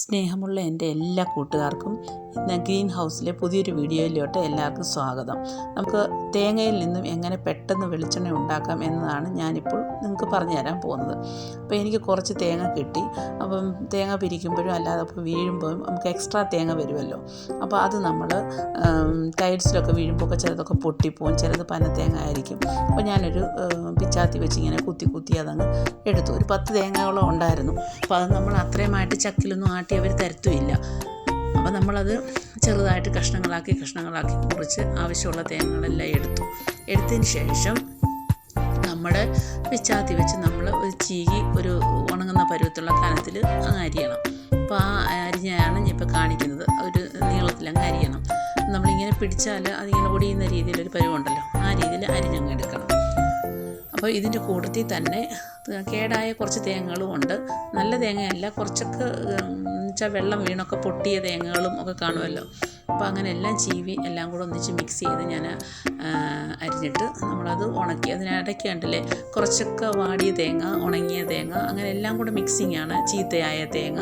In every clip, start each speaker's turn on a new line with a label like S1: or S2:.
S1: സ്നേഹമുള്ള എന്റെ എല്ലാ കൂട്ടുകാർക്കും ഇന്ന് ഗ്രീൻ ഹൗസിലെ പുതിയൊരു വീഡിയോയിലോട്ട് എല്ലാവർക്കും സ്വാഗതം. നമുക്ക് തേങ്ങയിൽ നിന്നും എങ്ങനെ പെട്ടെന്ന് വെളിച്ചെണ്ണ ഉണ്ടാക്കാം എന്നതാണ് ഞാനിപ്പോൾ നിങ്ങൾക്ക് പറഞ്ഞു തരാൻ പോകുന്നത്. അപ്പോൾ എനിക്ക് കുറച്ച് തേങ്ങ കിട്ടി. അപ്പം തേങ്ങ പിരിക്കുമ്പോഴും അല്ലാതെ അപ്പോൾ വീഴുമ്പോഴും നമുക്ക് എക്സ്ട്രാ തേങ്ങ വരുമല്ലോ. അപ്പോൾ അത് നമ്മൾ ടൈൽസിലൊക്കെ വീഴുമ്പോൾ ഒക്കെ ചിലതൊക്കെ പൊട്ടിപ്പോവും. ചിലത് പന തേങ്ങ ആയിരിക്കും. അപ്പോൾ ഞാനൊരു പിച്ചാത്തി വെച്ച് ഇങ്ങനെ കുത്തി കുത്തി അതങ്ങ് എടുത്തു. ഒരു പത്ത് തേങ്ങകളോ ഉണ്ടായിരുന്നു. അപ്പോൾ അത് നമ്മൾ അത്രയുമായിട്ട് ചക്കിലൊന്നും ആട്ടി അവർ തരത്തുമില്ല. അപ്പോൾ നമ്മളത് ചെറുതായിട്ട് കഷ്ണങ്ങളാക്കി കഷ്ണങ്ങളാക്കി മുറിച്ച് ആവശ്യമുള്ള തേങ്ങകളെല്ലാം എടുത്തു. എടുത്തതിന് ശേഷം നമ്മുടെ പിച്ചാത്തി വെച്ച് നമ്മൾ ഒരു ചീകി ഒരു ഉണങ്ങുന്ന പരുവത്തുള്ള കനത്തിൽ അങ്ങ് അരിയണം. അപ്പോൾ ആ അരിഞ്ഞാണ് ഇപ്പോൾ കാണിക്കുന്നത്. ഒരു നീളത്തിൽ അങ്ങ് അരിയണം. നമ്മളിങ്ങനെ പിടിച്ചാൽ അതിങ്ങനെ ഒടിയുന്ന രീതിയിലൊരു പരുവുണ്ടല്ലോ ആ രീതിയിൽ അരിഞ്ഞങ്ങ് എടുക്കണം. അപ്പോൾ ഇതിന്റെ കൂട്ടത്തിൽ തന്നെ കേടായ കുറച്ച് തേങ്ങകളും ഉണ്ട്. നല്ല തേങ്ങയല്ല കുറച്ചൊക്കെ വെച്ചാൽ വെള്ളം വീണൊക്കെ പൊട്ടിയ തേങ്ങകളും ഒക്കെ കാണുമല്ലോ. അപ്പോൾ അങ്ങനെ എല്ലാം ചീവി എല്ലാം കൂടെ ഒന്നിച്ച് മിക്സ് ചെയ്ത് ഞാൻ അരിഞ്ഞിട്ട് നമ്മളത് ഉണക്കി അതിനിടയ്ക്ക് കണ്ടില്ലേ? കുറച്ചൊക്കെ വാടിയ തേങ്ങ ഉണങ്ങിയ തേങ്ങ അങ്ങനെ എല്ലാം കൂടെ മിക്സിങ് ആണ്. ചീത്തയായ തേങ്ങ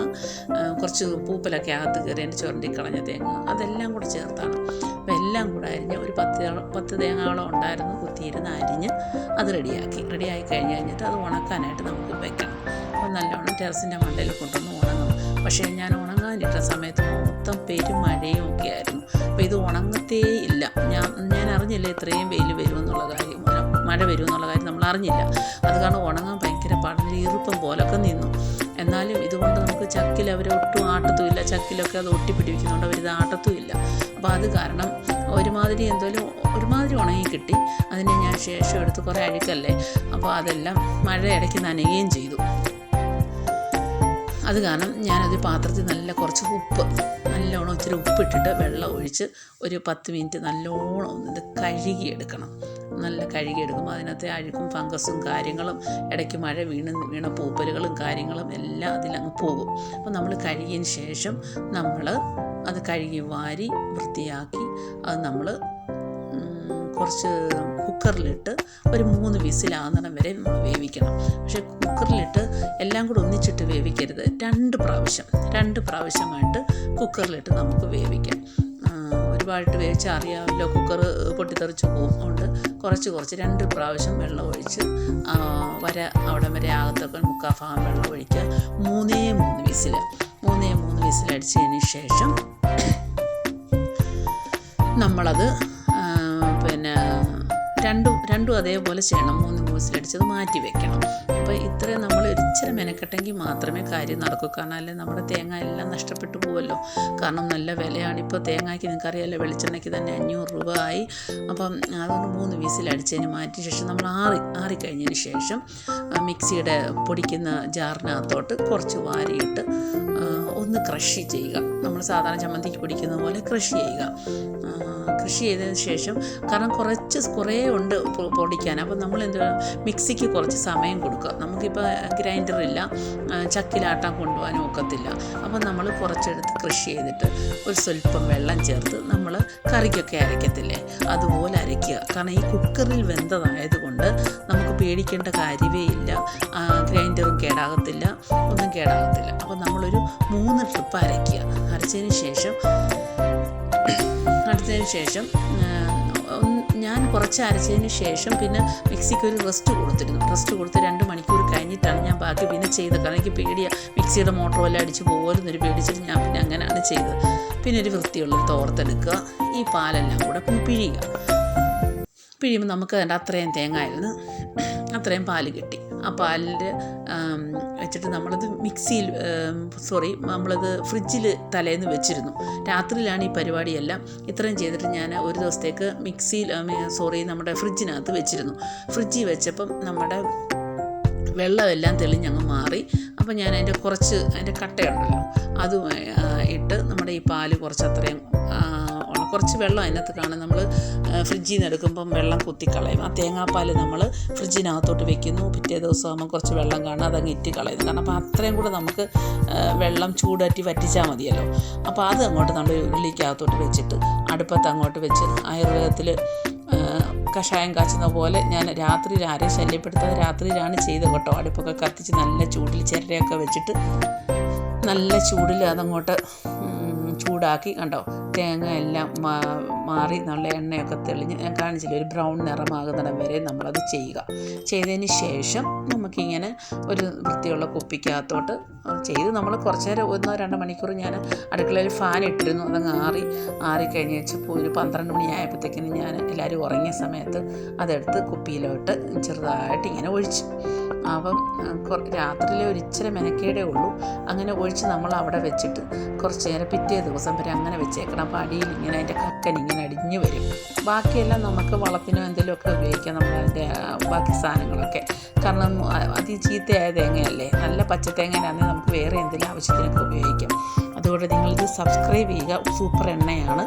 S1: കുറച്ച് പൂപ്പലൊക്കെ അകത്ത് കയറി എന്റെ ചുരണ്ടി കളഞ്ഞ തേങ്ങ അതെല്ലാം കൂടെ ചേർത്താണ്. അപ്പോൾ എല്ലാം കൂടെ അരിഞ്ഞ് ഒരു പത്ത് പത്ത് തേങ്ങയോളം ഉണ്ടായിരുന്നു കുത്തിയിരുന്ന് അരിഞ്ഞ് അത് റെഡിയാക്കി. റെഡിയായി കഴിഞ്ഞ് കഴിഞ്ഞിട്ട് അത് ഉണക്കാനായിട്ട് നമുക്ക് വെക്കണം. അപ്പോൾ നല്ലോണം ടെറസിന്റെ മണ്ടയിൽ കൊണ്ടുവന്ന് ഉണങ്ങണം. പക്ഷേ ഞാൻ ഉണങ്ങാനിട്ട സമയത്ത് മൊത്തം പെരുമഴയും ഒക്കെ ആയിരുന്നു അപ്പോൾ ഇത് ഉണങ്ങത്തേ ഇല്ല. ഞാൻ ഞാൻ അറിഞ്ഞില്ല ഇത്രയും വെയിൽ വരുമെന്നുള്ള കാര്യം? മഴ- വരുമെന്നുള്ള കാര്യം നമ്മൾ അറിഞ്ഞില്ല. അത് കാരണം ഉണങ്ങാൻ ഭയങ്കര പാടില്ല ഈർപ്പം പോലൊക്കെ നിന്നു. എന്നാലും ഇതുകൊണ്ട് നമുക്ക് ചക്കിൽ അവർ ഒട്ടും ആട്ടത്തുമില്ല ചക്കിലൊക്കെ അത് ഒട്ടിപ്പിടിപ്പിക്കുന്നുണ്ട് അവരിത് ആട്ടത്തുമില്ല അപ്പോൾ അത് കാരണം ഒരുമാതിരി എന്തോലും ഒരുമാതിരി ഉണങ്ങി കിട്ടി. അതിനെ ഞാൻ ശേഷം എടുത്ത് കുറേ അഴുക്കല്ലേ? അപ്പോൾ അതെല്ലാം മഴ ഇടയ്ക്ക് നനയുകയും ചെയ്തു. അത് കാരണം ഞാനത് പാത്രത്തിൽ നല്ല കുറച്ച് ഉപ്പ് നല്ലോണം ഇച്ചിരി ഉപ്പിട്ടിട്ട് വെള്ളം ഒഴിച്ച് ഒരു പത്ത് മിനിറ്റ് നല്ലോണം ഇത് കഴുകിയെടുക്കണം. നല്ല കഴുകിയെടുക്കുമ്പോൾ അതിനകത്തെ അഴുക്കും ഫംഗസും കാര്യങ്ങളും ഇടയ്ക്ക് മഴ വീണ് വീണ പൂപ്പലുകളും കാര്യങ്ങളും എല്ലാം അതിലങ്ങ് പോകും. അപ്പോൾ നമ്മൾ കഴുകിയതിന് ശേഷം നമ്മൾ അത് കഴുകി വാരി വൃത്തിയാക്കി അത് നമ്മൾ കുറച്ച് കുക്കറിലിട്ട് ഒരു മൂന്ന് വിസിലാകുന്നിടം വരെ നമ്മൾ വേവിക്കണം. പക്ഷേ കുക്കറിലിട്ട് എല്ലാം കൂടെ ഒന്നിച്ചിട്ട് വേവിക്കരുത്. രണ്ട് പ്രാവശ്യം രണ്ട് പ്രാവശ്യമായിട്ട് കുക്കറിലിട്ട് നമുക്ക് വേവിക്കാം. ഒരുപാട് വേവിച്ച് അറിയാമല്ലോ കുക്കർ പൊട്ടിത്തെറിച്ച് പോകും. അതുകൊണ്ട് കുറച്ച് കുറച്ച് രണ്ട് പ്രാവശ്യം വെള്ളം ഒഴിച്ച് വര അവിടെ വരെ ആകത്തൊക്കെ മുക്കാ ഭാഗം വെള്ളം ഒഴിക്കുക. മൂന്നേ മൂന്ന് വിസിൽ മൂന്നേ മൂന്ന് വിസിലടിച്ചതിന് ശേഷം നമ്മളത് രണ്ടും രണ്ടും അതേപോലെ ചെയ്യണം. മൂന്ന് മൂസിലടിച്ചത് മാറ്റി വെക്കണം. അപ്പോൾ ഇത്രയും നമ്മൾ ഇച്ചിരി മെനക്കെട്ടെങ്കിൽ മാത്രമേ കാര്യം നടക്കൂ. കാരണം അല്ലെങ്കിൽ നമ്മുടെ തേങ്ങ എല്ലാം നഷ്ടപ്പെട്ടു പോകുമല്ലോ കാരണം നല്ല വിലയാണ്. ഇപ്പോൾ തേങ്ങയ്ക്ക് നിങ്ങൾക്കറിയാമല്ലോ വെളിച്ചെണ്ണയ്ക്ക് തന്നെ അഞ്ഞൂറ് രൂപ ആയി. അപ്പം അതുകൊണ്ട് മൂന്ന് വീസിലടിച്ചതിന് മാറ്റിയ ശേഷം നമ്മൾ ആറി ആറിക്കഴിഞ്ഞതിന് ശേഷം മിക്സിയുടെ പൊടിക്കുന്ന ജാറിനകത്തോട്ട് കുറച്ച് വാരിയിട്ട് ഒന്ന് ക്രഷ് ചെയ്യുക. നമ്മൾ സാധാരണ ചമ്മന്തിക്ക് പൊടിക്കുന്ന പോലെ ക്രഷ് ചെയ്യുക. കൃഷി ചെയ്തതിന് ശേഷം കാരണം കുറച്ച് കുറേ ഉണ്ട് പൊടിക്കാൻ. അപ്പോൾ നമ്മൾ എന്ത് മിക്സിക്ക് കുറച്ച് സമയം കൊടുക്കുക. നമുക്കിപ്പോൾ ഗ്രൈൻഡറില്ല ചക്കിലാട്ടാൻ കൊണ്ടുപോകാനും ഒക്കത്തില്ല. അപ്പോൾ നമ്മൾ കുറച്ചെടുത്ത് കൃഷി ചെയ്തിട്ട് ഒരു സ്വല്പം വെള്ളം ചേർത്ത് നമ്മൾ കറിക്കൊക്കെ അരയ്ക്കത്തില്ലേ? അതുപോലെ അരയ്ക്കുക. കാരണം ഈ കുക്കറിൽ വെന്തതായതുകൊണ്ട് നമുക്ക് പേടിക്കേണ്ട കാര്യമേ ഇല്ല. ഗ്രൈൻഡറും കേടാകത്തില്ല. ഒന്നും കേടാകത്തില്ല. അപ്പോൾ നമ്മളൊരു മൂന്ന് ട്രിപ്പ് അരയ്ക്കുക. അരച്ചതിന് ശേഷം അരച്ചതിന് ശേഷം ഞാൻ കുറച്ച് അരച്ചതിന് ശേഷം പിന്നെ മിക്സിക്ക് ഒരു റെസ്റ്റ് കൊടുത്തിരുന്നു. റെസ്റ്റ് കൊടുത്ത് രണ്ട് മണിക്കൂർ കഴിഞ്ഞിട്ടാണ് ഞാൻ ബാക്കി പിന്നെ ചെയ്തത്. കാരണം എനിക്ക് പേടിയാണ് മിക്സിയുടെ മോട്ടർ വല്ല അടിച്ച് പോകുമെന്നൊരു പേടിച്ചിട്ട് ഞാൻ പിന്നെ അങ്ങനെയാണ് ചെയ്തത്. പിന്നെ ഒരു വൃത്തിയുള്ളൊരു തോർത്തെടുക്കുക ഈ പാലെല്ലാം കൂടെ പിഴിയുക. പിഴിയുമ്പോൾ നമുക്ക് അതിന്റെ അത്രയും തേങ്ങായിരുന്നു അത്രയും പാൽ കിട്ടി. ആ പാലിൽ വെച്ചിട്ട് നമ്മളത് മിക്സിയിൽ സോറി നമ്മളത് ഫ്രിഡ്ജിൽ തലേന്ന് വെച്ചിരുന്നു. രാത്രിയിലാണ് ഈ പരിപാടിയെല്ലാം. ഇത്രയും ചെയ്തിട്ട് ഞാൻ ഒരു ദിവസത്തേക്ക് മിക്സിയിൽ സോറി നമ്മുടെ ഫ്രിഡ്ജിനകത്ത് വെച്ചിരുന്നു. ഫ്രിഡ്ജിൽ വെച്ചപ്പം നമ്മുടെ വെള്ളമെല്ലാം തെളിഞ്ഞങ്ങ് മാറി. അപ്പോൾ ഞാൻ അതിന്റെ കുറച്ച് അതിന്റെ കട്ടയുണ്ടല്ലോ അതും ഇട്ട് നമ്മുടെ ഈ പാൽ കുറച്ച് അത്രയും കുറച്ച് വെള്ളം അതിനകത്ത് കാണും. നമ്മൾ ഫ്രിഡ്ജിൽ നിന്ന് എടുക്കുമ്പം വെള്ളം കുത്തിക്കളയും. ആ തേങ്ങാപ്പാൽ നമ്മൾ ഫ്രിഡ്ജിനകത്തോട്ട് വെക്കുന്നു. പിറ്റേ ദിവസം ആകുമ്പോൾ കുറച്ച് വെള്ളം കാണാം. അതങ്ങ് ഇറ്റ് കളയുന്നു കാരണം അപ്പോൾ അത്രയും കൂടെ നമുക്ക് വെള്ളം ചൂടാറ്റി വറ്റിച്ചാൽ മതിയല്ലോ. അപ്പോൾ അത് അങ്ങോട്ട് നമ്മൾ ഉള്ളിക്കകത്തോട്ട് വെച്ചിട്ട് അടുപ്പത്ത് അങ്ങോട്ട് വെച്ച് ആയുർവേദത്തിൽ കഷായം കാച്ചുന്ന പോലെ ഞാൻ രാത്രിയിൽ ആരെയും ശല്യപ്പെടുത്താതെ രാത്രിയിലാണ് ചെയ്തത് കേട്ടോ. അടുപ്പൊക്കെ കത്തിച്ച് നല്ല ചൂടിൽ ചിരട്ടയൊക്കെ വെച്ചിട്ട് നല്ല ചൂടിൽ അതങ്ങോട്ട് ചൂടാക്കി കണ്ടോ. തേങ്ങ എല്ലാം മാറി നല്ല എണ്ണയൊക്കെ തെളിഞ്ഞ് ഞാൻ കാണിച്ചില്ല ഒരു ബ്രൗൺ നിറമാകുന്നിടം വരെ നമ്മളത് ചെയ്യുക. ചെയ്തതിന് ശേഷം നമുക്കിങ്ങനെ ഒരു വൃത്തിയുള്ള കുപ്പിക്കകത്തോട്ട് ചെയ്ത് നമ്മൾ കുറച്ച് നേരം ഒന്നോ രണ്ടോ മണിക്കൂർ ഞാൻ അടുക്കളയിൽ ഫാൻ ഇട്ടിരുന്നു അതങ്ങ് ആറി ആറിക്കഴിഞ്ഞ് വെച്ചപ്പോൾ ഒരു പന്ത്രണ്ട് മണിയായപ്പോഴത്തേക്കിന് ഞാൻ എല്ലാവരും ഉറങ്ങിയ സമയത്ത് അതെടുത്ത് കുപ്പിയിലോട്ട് ചെറുതായിട്ട് ഇങ്ങനെ ഒഴിച്ചു. അപ്പം രാത്രിയിൽ ഒരു ഇച്ചിരി മെനക്കേടേ ഉള്ളൂ. അങ്ങനെ ഒഴിച്ച് നമ്മൾ അവിടെ വെച്ചിട്ട് കുറച്ച് നേരം പിറ്റേ ദിവസം വരെ അങ്ങനെ വെച്ചേക്കണം. അപ്പോൾ അടിയിൽ ഇങ്ങനെ അതിന്റെ കക്കൻ ഇങ്ങനെ അടിഞ്ഞു വരും. ബാക്കിയെല്ലാം നമുക്ക് വളത്തിനോ എന്തെങ്കിലുമൊക്കെ ഉപയോഗിക്കാം നമ്മൾ അതിന്റെ ബാക്കി സാധനങ്ങളൊക്കെ. കാരണം അതി ചീത്തയായ തേങ്ങയല്ലേ? നല്ല പച്ച തേങ്ങയിലാണെങ്കിൽ നമുക്ക് വേറെ എന്തെങ്കിലും ആവശ്യത്തിനൊക്കെ ഉപയോഗിക്കാം. അതുകൊണ്ട് നിങ്ങളിത് സബ്സ്ക്രൈബ് ചെയ്യുക. സൂപ്പർ എണ്ണയാണ്.